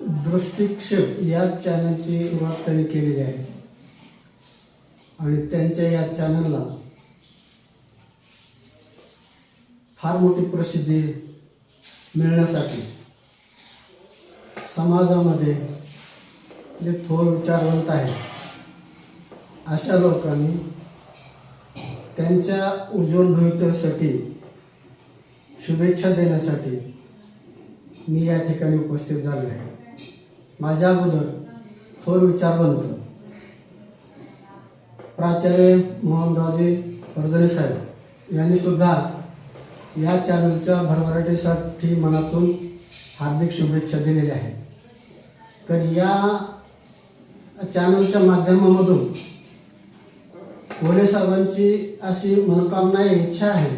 दृष्टिक्षेप या चॅनलची सुरुवात त्यांनी केलेली आहे. आणि त्यांच्या या चॅनलला फार मोठी प्रसिद्धी मिळण्यासाठी समाजामध्ये जे थोर विचारवंत आहेत अशा लोकांनी त्यांच्या उज्ज्वल भवितव्यासाठी शुभेच्छा देण्यासाठी मी या ठिकाणी उपस्थित झालो आहे. माझ्या अगोदर थोर विचार बनतो. प्राचार्य मोहनरावजी वर्धने साहेब यांनी सुद्धा या चॅनलच्या भरभराटीसाठी मनातून हार्दिक शुभेच्छा दिलेल्या आहेत. तर या चॅनलच्या माध्यमामधून कोले साहेबांची अशी मनोकामना इच्छा आहे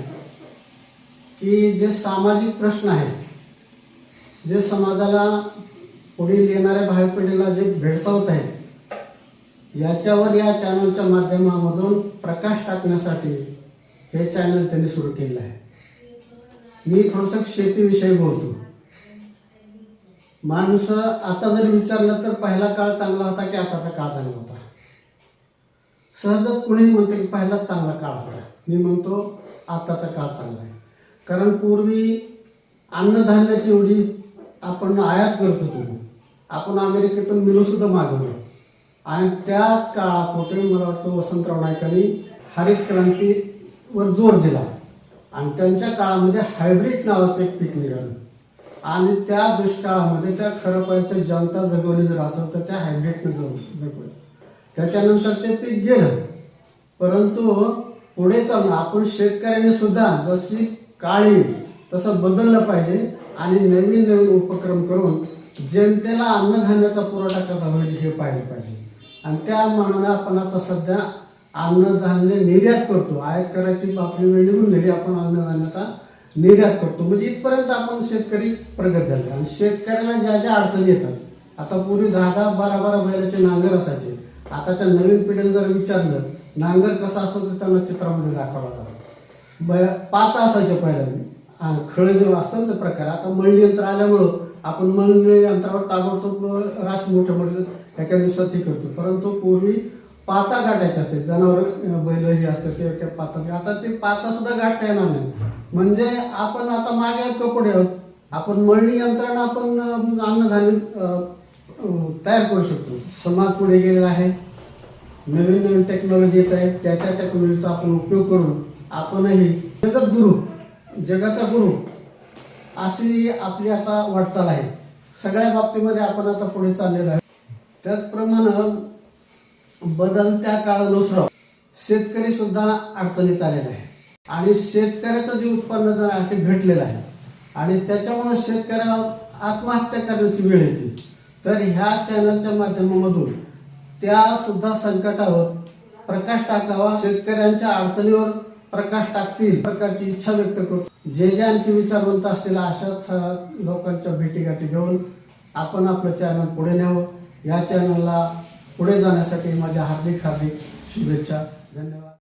की जे सामाजिक प्रश्न आहेत जे समाजाला पुढील येणाऱ्या भावी पिढीला जे भेडसावत आहे याच्यावर या चॅनलच्या माध्यमामधून प्रकाश टाकण्यासाठी हे चॅनल त्यांनी सुरू केलं आहे. मी थोडंसं शेतीविषयी बोलतो. माणसं आता जरी विचारलं तर पहिला काळ चांगला होता की आताचा काळ चांगला होता? सहजच कुणीही म्हणते की पहिलाच चांगला काळ होता. मी म्हणतो आताचा काळ चांगला आहे. कारण पूर्वी अन्नधान्याची एवढी आपण आयात करत होतो. आपण अमेरिकेतून मिलो सुद्धा मागवलं. आणि त्याच काळापोटे मला वाटतं वसंतराव नायकांनी हरित क्रांतीवर जोर दिला. आणि त्यांच्या काळामध्ये हायब्रिड नावाचं एक पीक निघालं. आणि त्या दुष्काळामध्ये त्या खरं पाहिजे तर जनता जगवली जर असेल तर त्या हायब्रिडनं जग जगवलं. त्याच्यानंतर ते पीक गेलं. परंतु पुढे चालून आपण शेतकऱ्याने सुद्धा जशी काळी तसं बदललं पाहिजे आणि नवीन नवीन उपक्रम करून जनतेला अन्नधान्याचा पुरवठा कसा होईल हे पाहिलं पाहिजे. आणि त्या मानानं आपण आता सध्या अन्नधान्य निर्यात करतो. आयात करायची आपली वेळ निघून गेली आपण अन्नधान्याचा निर्यात करतो. म्हणजे इथपर्यंत आपण शेतकरी प्रगत झाले. आणि शेतकऱ्याला ज्या ज्या अडचणी येतात आता पूर्वी दहा दहा बारा बारा बैलाचे नांगर असायचे. आताच्या नवीन पिढीला जर विचारलं नांगर कसा असतो तर त्यांना चित्रामध्ये दाखवावं लागतं बया पाता असायचे पहिल्या खळ जेव्हा असतं ना ते प्रकार आता मळणी यंत्र आल्यामुळं आपण मळणी यंत्रावर ताबडतोब रास मोठं मोठे एका दिवसात हे करतो. परंतु पूर्वी पाता गाठायचे असते. जनावर बैल हे असतं ते एका पाता आता ते पाता सुद्धा गाठता येणार नाही. म्हणजे आपण आता मागे कपडे आहोत. आपण मळणी यंत्रणा आपण अन्नधान्य तयार करू शकतो. समाज पुढे गेलेला आहे. नवीन नवीन टेक्नॉलॉजी येत आहे त्या त्या टेक्नॉलॉजीचा आपण उपयोग करून आपणही जगद्गुरू जगाचा गुरु अशी आपली आता वाटचाल आहे. सगळ्या बाबतीमध्ये आपण आता पुढे चाललेलो आहे. त्याचप्रमाणे बदलत्या काळानुसार शेतकरी सुद्धा अडचणीत आलेला आहे. आणि शेतकऱ्याचं जे उत्पन्न दर आहे ते घटलेलं आहे. आणि त्याच्यामुळे शेतकऱ्यावर आत्महत्या करण्याची वेळ येते. तर ह्या चॅनलच्या माध्यमामधून त्या सुद्धा संकटावर प्रकाश टाकावा शेतकऱ्यांच्या अडचणीवर प्रकाश टाकतील. प्रकारची इच्छा व्यक्त करतो. जे जे आणखी विचारवंत असतील अशाच लोकांच्या भेटीगाठी घेऊन आपण आपलं चॅनल पुढे न्यावं. या चॅनलला पुढे जाण्यासाठी माझ्या हार्दिक हार्दिक शुभेच्छा. धन्यवाद.